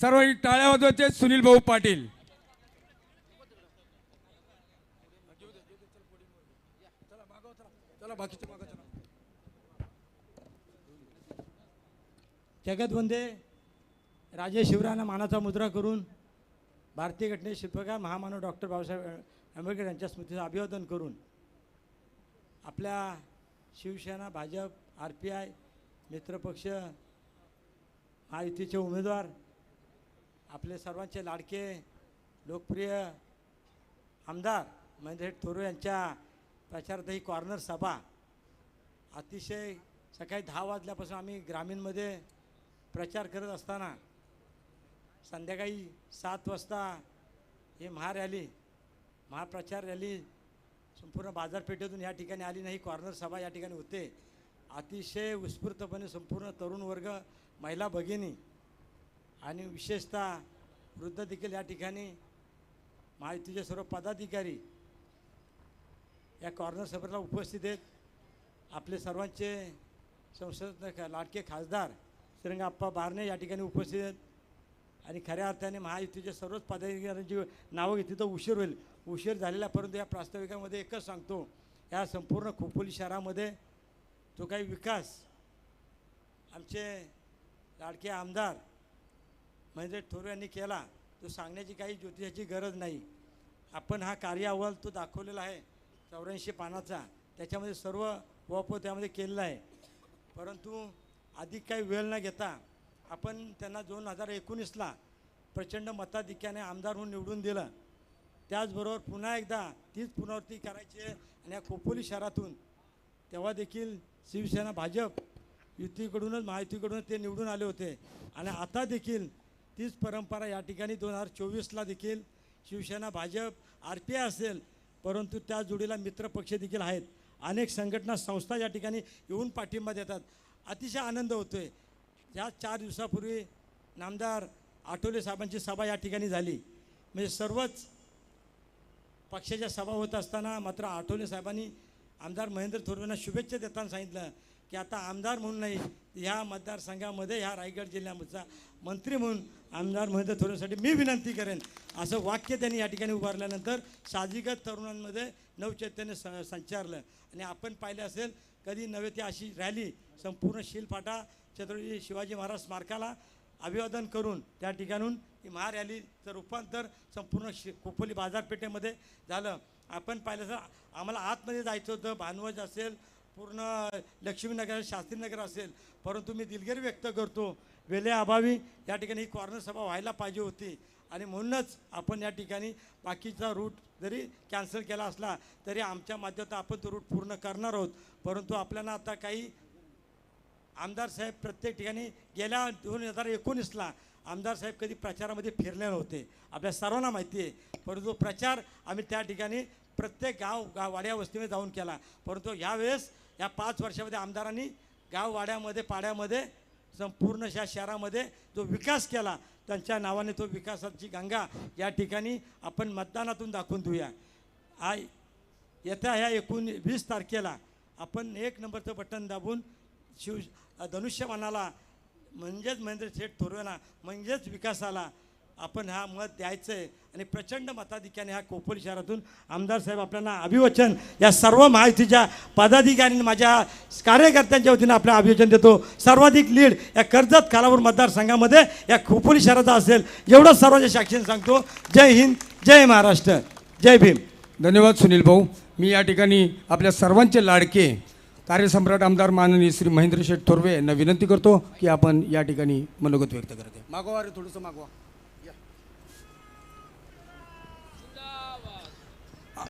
सर्व टाळ्या वाजवायचे. सुनील भाऊ पाटील. जगत वंदे. राजे शिवरायांना मानाचा मुद्रा करून भारतीय घटने शिल्पकार महामानव डॉक्टर बाबासाहेब आंबेडकर यांच्या स्मृतीचं अभिवादन करून आपल्या Shiv Sena Bhajap R P I मित्रपक्ष महायुतीचे उमेदवार आपले सर्वांचे लाडके लोकप्रिय आमदार महेंद्र थोरू यांच्या प्रचारात ही कॉर्नर सभा. अतिशय सकाळी दहा वाजल्यापासून आम्ही ग्रामीणमध्ये प्रचार करत असताना संध्याकाळी सात वाजता हे महारॅली महाप्रचार रॅली संपूर्ण बाजारपेठेतून या ठिकाणी आली नाही. कॉर्नर सभा या ठिकाणी होते. अतिशय उत्स्फूर्तपणे संपूर्ण तरुण वर्ग महिला भगिनी आणि विशेषतः वृद्ध देखील या ठिकाणी महायुतीचे सर्व पदाधिकारी या कॉर्नर सभेला उपस्थित आहेत. आपले सर्वांचे संसद लाडके खासदार श्रीरंगाप्पा बारणे या ठिकाणी उपस्थित आहेत. आणि खऱ्या अर्थाने महायुतीचे सर्वच पदाधिकाऱ्यांची नावं घेतली तर उशीर होईल. उशीर झालेला परंतु या प्रास्ताविकामध्ये एकच सांगतो या संपूर्ण खोपोली शहरामध्ये जो काही विकास आमचे लाडके आमदार म्हणजे थोर यांनी केला तो सांगण्याची काही ज्योतिषाची गरज नाही. आपण हा कार्य अहवाल तो दाखवलेला आहे चौऱ्याऐंशी पानाचा. त्याच्यामध्ये सर्व वप त्यामध्ये केलेला आहे. परंतु अधिक काही वेळ न घेता आपण त्यांना दोन हजार एकोणीसला प्रचंड मताधिक्याने आमदार म्हणून निवडून दिलं. त्याचबरोबर पुन्हा एकदा तीच पुनरावृत्ती करायची आहे आणि या खोपोली शहरातून तेव्हा देखील शिवसेना भाजप युतीकडूनच महायुतीकडूनच ते निवडून आले होते. आणि आता देखील तीच परंपरा या ठिकाणी दोन हजार चोवीसला देखील Shiv Sena Bhajap R P I असेल. परंतु त्या जोडीला मित्रपक्ष देखील आहेत. अनेक संघटना संस्था या ठिकाणी येऊन पाठिंबा देतात. अतिशय आनंद होतो आहे ह्या चार दिवसापूर्वी नामदार आठवले साहेबांची सभा या ठिकाणी झाली. म्हणजे सर्वच पक्षाच्या सभा होत असताना मात्र आठवले साहेबांनी आमदार महेंद्र थोरवेंना शुभेच्छा देताना सांगितलं. की आता आमदार म्हणून नाही ह्या मतदारसंघामध्ये ह्या रायगड जिल्ह्यामधचा मंत्री म्हणून आमदार महेंद्र थोरवेसाठी मी विनंती करेन. असं वाक्य त्यांनी या ठिकाणी उभारल्यानंतर साहजिकच तरुणांमध्ये नवचैतन्य स संचारलं. आणि आपण पाहिलं असेल कधी नव्हे ती अशी रॅली संपूर्ण शिलफाटा छत्रपती शिवाजी महाराज स्मारकाला अभिवादन करून त्या ठिकाणून ही महारॅलीचं रूपांतर संपूर्ण शि खोपोली बाजारपेठेमध्ये झालं. आपण पाहिलं असं आम्हाला आतमध्ये जायचं होतं भानवज असेल पूर्ण लक्ष्मीनगर शास्त्रीनगर असेल. परंतु मी दिलगिरी व्यक्त करतो वेलेअभावी या ठिकाणी ही कॉर्नर सभा व्हायला पाहिजे होती. आणि म्हणूनच आपण या ठिकाणी बाकीचा रूट जरी कॅन्सल केला असला तरी आमच्या माध्यमात आपण तो रूट पूर्ण करणार आहोत. परंतु आपल्याला आता काही आमदार साहेब प्रत्येक ठिकाणी गेल्या दोन हजार एकोणीसला आमदार साहेब कधी प्रचारामध्ये फिरले नव्हते. आपल्या सर्वांना माहिती आहे. परंतु प्रचार आम्ही त्या ठिकाणी प्रत्येक गाव गाव वाड्या वस्तीमध्ये जाऊन केला. परंतु यावेळेस या पाच वर्षामध्ये आमदारांनी गाव वाड्यामध्ये पाड्यामध्ये संपूर्ण या शहरामध्ये जो विकास केला त्यांच्या नावाने तो विकासाची गंगा या ठिकाणी आपण मतदानातून दाखवून देऊया. आ येत्या ह्या एकूण वीस तारखेला आपण एक नंबरचं बटन दाबून शिव धनुष्यबाणाला म्हणजेच महेंद्र शेठ थोरवेला म्हणजेच विकासाला आपण हा मत द्यायचं आहे आणि प्रचंड मताधिक्याने ह्या कोपोली शहरातून आमदार साहेब आपल्याला अभिवचन या सर्व माहितीच्या पदाधिकाऱ्यांनी माझ्या कार्यकर्त्यांच्या वतीनं आपलं अभिवचन देतो. सर्वाधिक लीड या कर्जत खालापूर मतदारसंघामध्ये या खोपोली शहराचा असेल. एवढं सर्वांच्या साक्षीने सांगतो. जय हिंद जय महाराष्ट्र जय भीम. धन्यवाद सुनील भाऊ. मी या ठिकाणी आपल्या सर्वांचे लाडके कार्यसम्राट आमदार माननीय श्री महेंद्र शेठ थोरवे यांना विनंती करतो की आपण या ठिकाणी मनोगत व्यक्त करते. मागवा अरे थोडंसं मागवा.